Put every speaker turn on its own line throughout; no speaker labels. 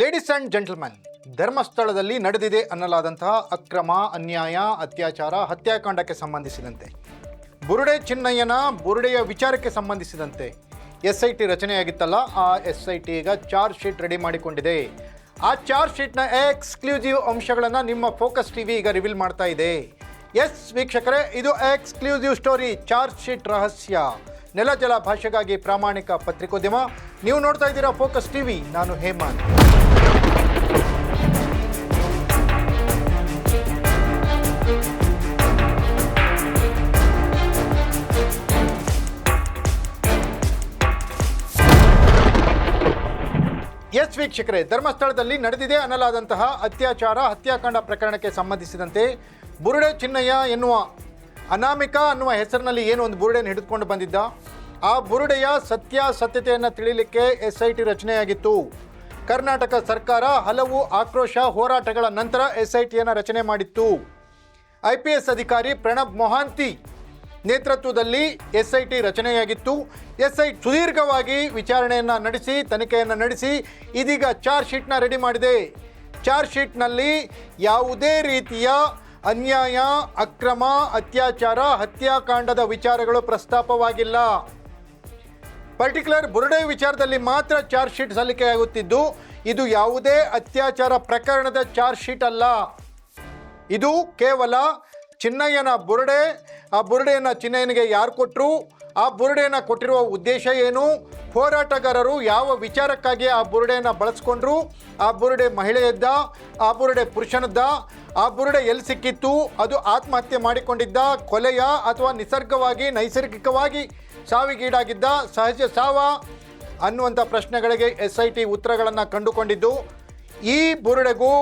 Ladies and gentleman ಧರ್ಮಸ್ಥಳದಲ್ಲಿ ನಡೆದಿದೆ ಅನ್ನಲಾದಂತಹ ಅಕ್ರಮ, ಅನ್ಯಾಯ, ಅತ್ಯಾಚಾರ, ಹತ್ಯಾಕಾಂಡಕ್ಕೆ ಸಂಬಂಧಿಸಿದಂತೆ. ಬುರುಡೆ ಚಿನ್ನಯ್ಯನ ಬುರುಡೆಯ ವಿಚಾರಕ್ಕೆ ಸಂಬಂಧಿಸಿದಂತೆ ಎಸ್ ಐ ಟಿ ರಚನೆಯಾಗಿತ್ತಲ್ಲ, ಆ ಎಸ್ ಐ ಟಿ ಈಗ ಚಾರ್ಜ್ ಶೀಟ್ ರೆಡಿ ಮಾಡಿಕೊಂಡಿದೆ. ಆ ಚಾರ್ಜ್ ಶೀಟ್ನ ಎಕ್ಸ್ಕ್ಲೂಸಿವ್ ಅಂಶಗಳನ್ನು ನಿಮ್ಮ ಫೋಕಸ್ ಟಿವಿ ಈಗ ರಿವೀಲ್ ಮಾಡ್ತಾ ಇದೆ. ಎಸ್ ವೀಕ್ಷಕರೇ, ಇದು ಎಕ್ಸ್ಕ್ಲೂಸಿವ್ ಸ್ಟೋರಿ, ಚಾರ್ಜ್ ಶೀಟ್ ರಹಸ್ಯ. ನೆಲ ಜಲ ಭಾಷೆಗಾಗಿ ಪ್ರಾಮಾಣಿಕ ಪತ್ರಿಕೋದ್ಯಮ. ನೀವು ನೋಡ್ತಾ ಇದ್ದೀರಾ ಫೋಕಸ್ ಟಿವಿ, ನಾನು ಹೇಮಂತ್. ಎಸ್ ವೀಕ್ಷಕರೇ, ಧರ್ಮಸ್ಥಳದಲ್ಲಿ ನಡೆದಿದೆ ಅನ್ನಲಾದಂತಹ ಅತ್ಯಾಚಾರ, ಹತ್ಯಾಕಾಂಡ ಪ್ರಕರಣಕ್ಕೆ ಸಂಬಂಧಿಸಿದಂತೆ ಬುರುಡೆ ಚಿನ್ನಯ್ಯ ಎನ್ನುವ ಅನಾಮಿಕ ಅನ್ನುವ ಹೆಸರಿನಲ್ಲಿ ಏನು ಒಂದು ಬುರುಡೆಯನ್ನು ಹಿಡಿದುಕೊಂಡು ಬಂದಿದ್ದ? ಆ ಬುರುಡೆಯ ಸತ್ಯಾಸತ್ಯತೆಯನ್ನು ತಿಳಿಯಲಿಕ್ಕೆ ಎಸ್ ಐ ಟಿ ರಚನೆಯಾಗಿತ್ತು. ಕರ್ನಾಟಕ ಸರ್ಕಾರ ಹಲವು ಆಕ್ರೋಶ ಹೋರಾಟಗಳ ನಂತರ ಎಸ್ ಐ ಟಿಯನ್ನು ರಚನೆ ಮಾಡಿತ್ತು. ಐ ಪಿ ಎಸ್ ಅಧಿಕಾರಿ ಪ್ರಣಬ್ ಮೊಹಾಂತಿ ನೇತೃತ್ವದಲ್ಲಿ ಎಸ್ ಐ ಟಿ ರಚನೆಯಾಗಿತ್ತು. ಎಸ್ ಐ ಸುದೀರ್ಘವಾಗಿ ವಿಚಾರಣೆಯನ್ನು ನಡೆಸಿ, ತನಿಖೆಯನ್ನು ನಡೆಸಿ ಇದೀಗ ಚಾರ್ಜ್ ಶೀಟ್ನ ರೆಡಿ ಮಾಡಿದೆ. ಚಾರ್ಜ್ ಶೀಟ್ನಲ್ಲಿ ಯಾವುದೇ ರೀತಿಯ ಅನ್ಯಾಯ, ಅಕ್ರಮ, ಅತ್ಯಾಚಾರ, ಹತ್ಯಾಕಾಂಡದ ವಿಚಾರಗಳು ಪ್ರಸ್ತಾಪವಾಗಿಲ್ಲ. ಪರ್ಟಿಕ್ಯುಲರ್ ಬುರುಡೆ ವಿಚಾರದಲ್ಲಿ ಮಾತ್ರ ಚಾರ್ಜ್ ಶೀಟ್ ಸಲ್ಲಿಕೆಯಾಗುತ್ತಿದ್ದು ಇದು ಯಾವುದೇ ಅತ್ಯಾಚಾರ ಪ್ರಕರಣದ ಚಾರ್ಜ್ ಶೀಟ್ ಅಲ್ಲ. ಇದು ಕೇವಲ ಚಿನ್ನಯ್ಯನ ಬುರುಡೆ, ಆ ಬುರುಡೆಯನ್ನು ಚಿನ್ನಯ್ಯನಿಗೆ ಯಾರು ಕೊಟ್ಟರು ಆ ಬುರುಡೆಯನ್ನು ಕೊಟ್ಟಿರುವ ಉದ್ದೇಶ ಏನು? ಹೋರಾಟಗಾರರು ಯಾವ ವಿಚಾರಕ್ಕಾಗಿ ಆ ಬುರುಡೆಯನ್ನು ಬಳಸ್ಕೊಂಡ್ರು? ಆ ಬುರುಡೆ ಮಹಿಳೆಯದ್ದ, ಆ ಬುರುಡೆ ಪುರುಷನದ್ದ, ಆ ಬುರುಡೆ ಎಲ್ಲಿ ಸಿಕ್ಕಿತ್ತು? ಅದು ಆತ್ಮಹತ್ಯೆ ಮಾಡಿಕೊಂಡಿದ್ದ ಕೊಲೆಯ ಅಥವಾ ನಿಸರ್ಗವಾಗಿ, ನೈಸರ್ಗಿಕವಾಗಿ ಸಾವಿಗೀಡಾಗಿದ್ದ ಸಹಜ ಸಾವ ಅನ್ನುವಂಥ ಪ್ರಶ್ನೆಗಳಿಗೆ ಎಸ್ ಐ ಟಿ ಉತ್ತರಗಳನ್ನು ಕಂಡುಕೊಂಡಿದ್ದು, ಈ ಬುರುಡೆಗೂ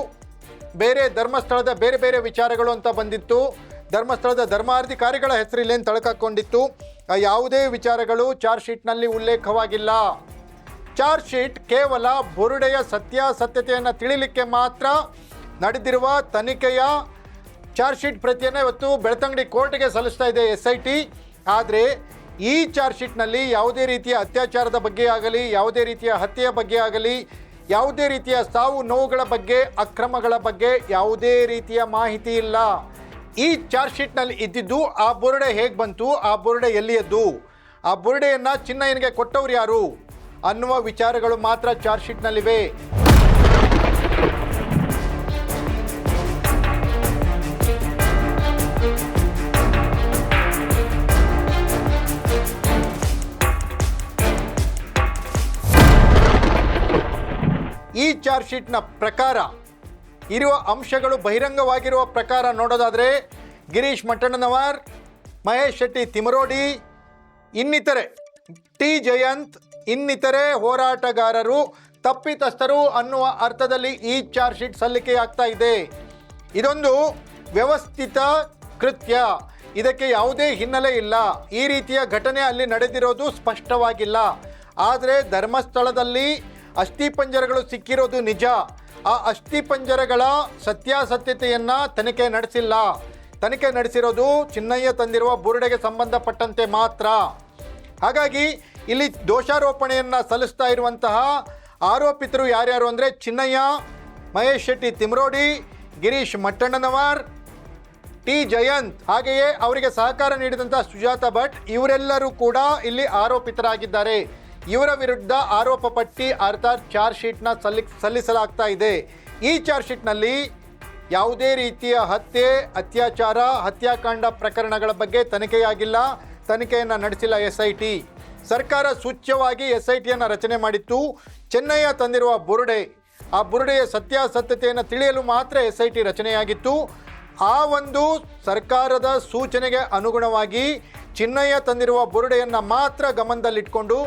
ಬೇರೆ ಧರ್ಮಸ್ಥಳದ ಬೇರೆ ಬೇರೆ ವಿಚಾರಗಳು ಅಂತ ಬಂದಿತ್ತು. ಧರ್ಮಸ್ಥಳದ ಧರ್ಮಾಧಿಕಾರಿಗಳ ಹೆಸರಿಲ್ಲೇನು ತಳಕಾಕೊಂಡಿತ್ತು. ಯಾವುದೇ ವಿಚಾರಗಳು ಚಾರ್ಜ್ ಶೀಟ್ನಲ್ಲಿ ಉಲ್ಲೇಖವಾಗಿಲ್ಲ. ಚಾರ್ಜ್ ಶೀಟ್ ಕೇವಲ ಬುರುಡೆಯ ಸತ್ಯಾಸತ್ಯತೆಯನ್ನು ತಿಳಿಲಿಕ್ಕೆ ಮಾತ್ರ ನಡೆದಿರುವ ತನಿಖೆಯ ಚಾರ್ಜ್ ಶೀಟ್ ಪ್ರತಿಯನ್ನು ಇವತ್ತು ಬೆಳ್ತಂಗಡಿ ಕೋರ್ಟ್ಗೆ ಸಲ್ಲಿಸ್ತಾ ಇದೆ ಎಸ್ ಐ ಟಿ ಆದರೆ ಈ ಚಾರ್ಜ್ ಶೀಟ್ನಲ್ಲಿ ಯಾವುದೇ ರೀತಿಯ ಅತ್ಯಾಚಾರದ ಬಗ್ಗೆ ಆಗಲಿ, ಯಾವುದೇ ರೀತಿಯ ಹತ್ಯೆಯ ಬಗ್ಗೆ ಆಗಲಿ, ಯಾವುದೇ ರೀತಿಯ ಸಾವು ನೋವುಗಳ ಬಗ್ಗೆ, ಅಕ್ರಮಗಳ ಬಗ್ಗೆ ಯಾವುದೇ ರೀತಿಯ ಮಾಹಿತಿ ಇಲ್ಲ. ಈ ಚಾರ್ಜ್ ಶೀಟ್ನಲ್ಲಿ ಇದ್ದಿದ್ದು ಆ ಬುರುಡೆ ಹೇಗೆ ಬಂತು? ಆ ಬುರುಡೆ ಎಲ್ಲಿಯದ್ದು? ಆ ಬುರುಡೆಯನ್ನು ಚಿನ್ನಯ್ಯನಿಗೆ ಕೊಟ್ಟವ್ರು ಯಾರು? ಅನ್ನುವ ವಿಚಾರಗಳು ಮಾತ್ರ ಚಾರ್ಜ್ ಶೀಟ್ನಲ್ಲಿವೆ. ಚಾರ್ಜ್ ಶೀಟ್ನ ಪ್ರಕಾರ ಇರುವ ಅಂಶಗಳು ಬಹಿರಂಗವಾಗಿರುವ ಪ್ರಕಾರ ನೋಡೋದಾದರೆ ಗಿರೀಶ್ ಮಟ್ಟಣ್ಣನವರ್, ಮಹೇಶ್ ಶೆಟ್ಟಿ ತಿಮರೋಡಿ, ಇನ್ನಿತರೆ ಟಿ ಜಯಂತ್, ಇನ್ನಿತರೆ ಹೋರಾಟಗಾರರು, ತಪ್ಪಿತಸ್ಥರು ಅನ್ನುವ ಅರ್ಥದಲ್ಲಿ ಈ ಚಾರ್ಜ್ ಶೀಟ್ ಸಲ್ಲಿಕೆಯಾಗ್ತಾ ಇದೆ. ಇದೊಂದು ವ್ಯವಸ್ಥಿತ ಕೃತ್ಯ. ಇದಕ್ಕೆ ಯಾವುದೇ ಹಿನ್ನೆಲೆ ಇಲ್ಲ. ಈ ರೀತಿಯ ಘಟನೆ ಅಲ್ಲಿ ನಡೆದಿರೋದು ಸ್ಪಷ್ಟವಾಗಿಲ್ಲ. ಆದರೆ ಧರ್ಮಸ್ಥಳದಲ್ಲಿ ಅಸ್ಥಿಪಂಜರಗಳು ಸಿಕ್ಕಿರೋದು ನಿಜ. ಆ ಅಸ್ಥಿಪಂಜರಗಳ ಸತ್ಯಾಸತ್ಯತೆಯನ್ನು ತನಿಖೆ ನಡೆಸಿಲ್ಲ. ತನಿಖೆ ನಡೆಸಿರೋದು ಚಿನ್ನಯ್ಯ ತಂದಿರುವ ಬುರುಡೆಗೆ ಸಂಬಂಧಪಟ್ಟಂತೆ ಮಾತ್ರ. ಹಾಗಾಗಿ ಇಲ್ಲಿ ದೋಷಾರೋಪಣೆಯನ್ನು ಸಲ್ಲಿಸ್ತಾ ಇರುವಂತಹ ಆರೋಪಿತರು ಯಾರ್ಯಾರು ಅಂದರೆ ಚಿನ್ನಯ್ಯ, ಮಹೇಶ್ ಶೆಟ್ಟಿ ತಿಮ್ರೋಡಿ, ಗಿರೀಶ್ ಮಟ್ಟಣ್ಣನವರ್, ಟಿ ಜಯಂತ್. ಹಾಗೆಯೇ ಅವರಿಗೆ ಸಹಕಾರ ನೀಡಿದಂಥ ಸುಜಾತ ಭಟ್ ಇವರೆಲ್ಲರೂ ಕೂಡ ಇಲ್ಲಿ ಆರೋಪಿತರಾಗಿದ್ದಾರೆ. ಇವರ ವಿರುದ್ಧ ಆರೋಪ ಪಟ್ಟಿ ಅರ್ಥಾತ್ ಚಾರ್ಜ್ ಶೀಟ್ನ ಸಲ್ಲಿ ಸಲ್ಲಿಸಲಾಗ್ತಾ ಇದೆ. ಈ ಚಾರ್ಜ್ ಶೀಟ್ನಲ್ಲಿ ಯಾವುದೇ ರೀತಿಯ ಹತ್ಯೆ, ಅತ್ಯಾಚಾರ, ಹತ್ಯಾಕಾಂಡ ಪ್ರಕರಣಗಳ ಬಗ್ಗೆ ತನಿಖೆಯಾಗಿಲ್ಲ. ತನಿಖೆಯನ್ನು ನಡೆಸಿಲ್ಲ ಎಸ್ ಐ ಟಿ ಸರ್ಕಾರ ಸೂಚ್ಯವಾಗಿ ಎಸ್ ಐ ಟಿಯನ್ನು ರಚನೆ ಮಾಡಿತ್ತು. ಚೆನ್ನೈಯ ತಂದಿರುವ ಬುರುಡೆ, ಆ ಬುರುಡೆಯ ಸತ್ಯಾಸತ್ಯತೆಯನ್ನು ತಿಳಿಯಲು ಮಾತ್ರ ಎಸ್ ಐ ಟಿ ರಚನೆಯಾಗಿತ್ತು. ಆ ಒಂದು ಸರ್ಕಾರದ ಸೂಚನೆಗೆ ಅನುಗುಣವಾಗಿ ಚಿನ್ನಯ್ಯ ತಂದಿರುವ ಬುರುಡೆಯನ್ನು ಮಾತ್ರ ಗಮನದಲ್ಲಿಟ್ಕೊಂಡು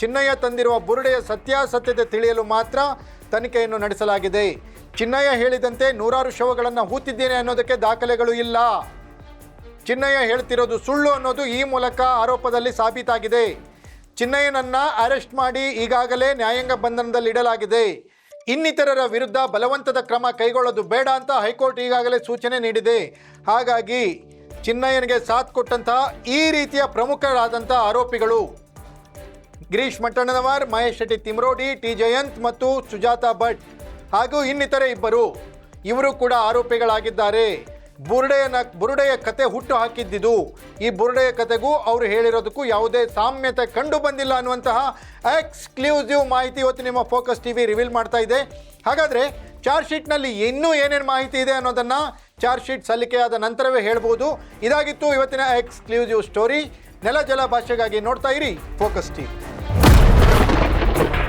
ಚಿನ್ನಯ್ಯ ತಂದಿರುವ ಬುರುಡೆಯ ಸತ್ಯಾಸತ್ಯತೆ ತಿಳಿಯಲು ಮಾತ್ರ ತನಿಖೆಯನ್ನು ನಡೆಸಲಾಗಿದೆ. ಚಿನ್ನಯ್ಯ ಹೇಳಿದಂತೆ ನೂರಾರು ಶವಗಳನ್ನು ಹೂತಿದ್ದೇನೆ ಅನ್ನೋದಕ್ಕೆ ದಾಖಲೆಗಳು ಇಲ್ಲ. ಚಿನ್ನಯ್ಯ ಹೇಳ್ತಿರೋದು ಸುಳ್ಳು ಅನ್ನೋದು ಈ ಮೂಲಕ ಆರೋಪದಲ್ಲಿ ಸಾಬೀತಾಗಿದೆ. ಚಿನ್ನಯ್ಯನನ್ನ ಅರೆಸ್ಟ್ ಮಾಡಿ ಈಗಾಗಲೇ ನ್ಯಾಯಾಂಗ ಬಂಧನದಲ್ಲಿ ಇಡಲಾಗಿದೆ. ಇನ್ನಿತರರ ವಿರುದ್ಧ ಬಲವಂತದ ಕ್ರಮ ಕೈಗೊಳ್ಳೋದು ಬೇಡ ಅಂತ ಹೈಕೋರ್ಟ್ ಈಗಾಗಲೇ ಸೂಚನೆ ನೀಡಿದೆ. ಹಾಗಾಗಿ ಚಿನ್ನಯ್ಯನಿಗೆ ಸಾಥ್ ಕೊಟ್ಟಂತಹ ಈ ರೀತಿಯ ಪ್ರಮುಖರಾದಂಥ ಆರೋಪಿಗಳು ಗಿರೀಶ್ ಮಟ್ಟಣ್ಣನವರ್, ಮಹೇಶ್ ಶೆಟ್ಟಿ ತಿಮ್ರೋಡಿ, ಟಿ ಜಯಂತ್ ಮತ್ತು ಸುಜಾತಾ ಭಟ್ ಹಾಗೂ ಇನ್ನಿತರೆ ಇಬ್ಬರು. ಇವರು ಕೂಡ ಆರೋಪಿಗಳಾಗಿದ್ದಾರೆ. ಬುರುಡೆಯನ್ನ ಬುರುಡೆಯ ಕತೆ ಹುಟ್ಟು ಹಾಕಿದ್ದಿದು. ಈ ಬುರುಡೆಯ ಕತೆಗೂ ಅವರು ಹೇಳಿರೋದಕ್ಕೂ ಯಾವುದೇ ಸಾಮ್ಯತೆ ಕಂಡು ಬಂದಿಲ್ಲ ಅನ್ನುವಂತಹ ಎಕ್ಸ್ಕ್ಲೂಸಿವ್ ಮಾಹಿತಿ ಇವತ್ತು ನಿಮ್ಮ ಫೋಕಸ್ ಟಿ ವಿ ರಿವೀಲ್ ಮಾಡ್ತಾ ಇದೆ. ಹಾಗಾದರೆ ಚಾರ್ಜ್ ಶೀಟ್ನಲ್ಲಿ ಇನ್ನೂ ಏನೇನು ಮಾಹಿತಿ ಇದೆ ಅನ್ನೋದನ್ನು ಚಾರ್ಜ್ ಶೀಟ್ ಸಲ್ಲಿಕೆಯಾದ ನಂತರವೇ ಹೇಳ್ಬೋದು. ಇದಾಗಿತ್ತು ಇವತ್ತಿನ ಎಕ್ಸ್ಕ್ಲೂಸಿವ್ ಸ್ಟೋರಿ. ನೆಲ ಜಲ ಭಾಷೆಗಾಗಿ ನೋಡ್ತಾ ಇರಿ ಫೋಕಸ್ ಟಿವಿ